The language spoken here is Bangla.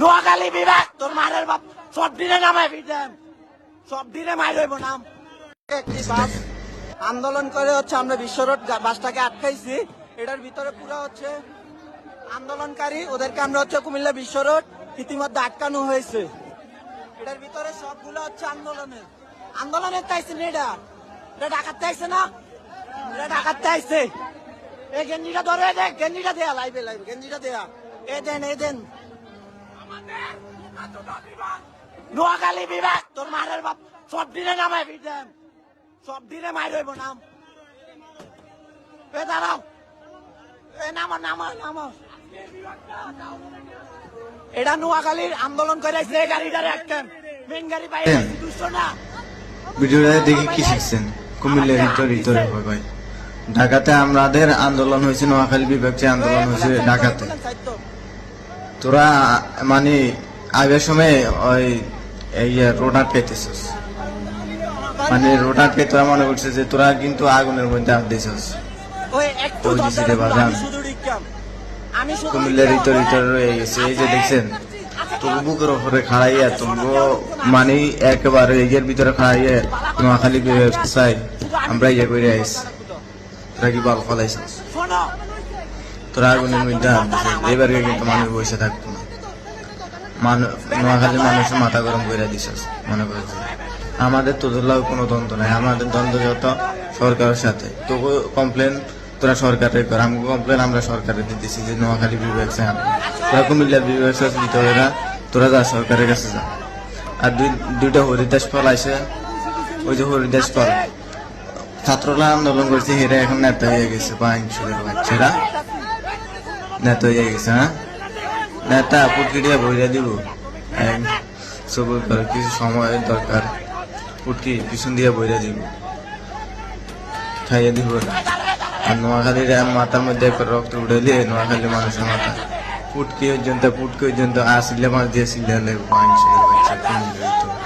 নোয়াখালী বিভাগ। তোর মারের বাপ সব দিনে নামাই পিটাম সব দিনে মাই রইব নাম। বাস আন্দোলন করে হচ্ছে আমরা বিশ্ব রোড বাসটাকে আটকাইছি। এটার ভিতরে পুরো হচ্ছে আন্দোলনকারী। ওদেরকে আমরা হচ্ছে কুমিল্লা বিশ্ব রোড ইতিমধ্যে আটকানো হয়েছে। এটার ভিতরে সবগুলো হচ্ছে আন্দোলনের। আন্দোলনের তাইছে না এটা এটা ডাকাতে আইছে না? এটা ডাকাতে আইছে। এই গেঞ্জিটা ধরে দেখ গেঞ্জিটা দেয়া লাইবে লাইবে গেঞ্জিটা দেয়া। এ দেন এ দেন। নোয়াখালী বিভাগ। তোর মারের বাপ। সব দিনে নামাই সব দিনে মাই রইব নাম। এ দাঁড়াও। এ নামো নামো নামো। এটা নোয়াখালীর আন্দোলন করে এই গাড়িটারে একদম মেন গাড়ি পাই দুশো না। ভিডিওটা দেখে কি শিখছেন? কুমিল্লার ভিতর ভিতরে হয় ভাই ঢাকাতে আমাদের আন্দোলন হয়েছে নোয়াখালী বিভাগ যে আন্দোলন হয়েছে ঢাকাতে। তোরা মানে আগের সময় ওই এই রোড আটকাইতেছিস মানে রোড আটকে তোরা মনে করছে যে তোরা কিন্তু আগুনের মধ্যে হাত শুধু কুমিল্লার ভিতরে রয়ে গেছে। এই যে দেখছেন তোর বুকের ওপরে খাড়াইয়া মানে একেবারে এগের ভিতরে খাড়াইয়া চাই আমরা ইয়ে করে আইস তোরা কি বাল ফলাইছিস? তোরা আগুনের মধ্যে এবারে কিন্তু মানুষ বসে থাকতো না। মানুষ মানুষের মাথা গরম করে দিছিস, মনে করছে আমাদের তোদের লাগ কোনো দ্বন্দ্ব নাই। আমাদের দ্বন্দ্ব যত সরকারের সাথে। তোকে কমপ্লেন তোরা সরকারের কর। আমাকে কমপ্লেন আমরা সরকারে দিতেছি যে নোয়াখালী বিভাগ চাই। তোরা কুমিল্লার বিভাগ চাই দিতে হবে না। তোরা যা সরকারের কাছে যা। আর দুই দুইটা হরিদাস ফল আছে ওই যে হরিদাস ফল ছাত্ররা আন্দোলন করছে, হেরা এখন নেতা হয়ে গেছে পাঁচশোদের বাচ্চারা নেতা হয়ে গেছে হ্যাঁ? নেতা পুটকিটিয়া বইরা দিব? এক সবুর করে, কিছু সময় দরকার। পুটকি পিছন দিয়ে বইরা দিব। খাইয়ে দিব। না আর নোয়াখালীর মাথার মধ্যে রক্ত উঠাইলে নোয়াখালী মানুষের মাথা। পুটকি পর্যন্ত পুটকি পর্যন্ত, আসলে মাছ দিয়ে সিলে ভিতরে।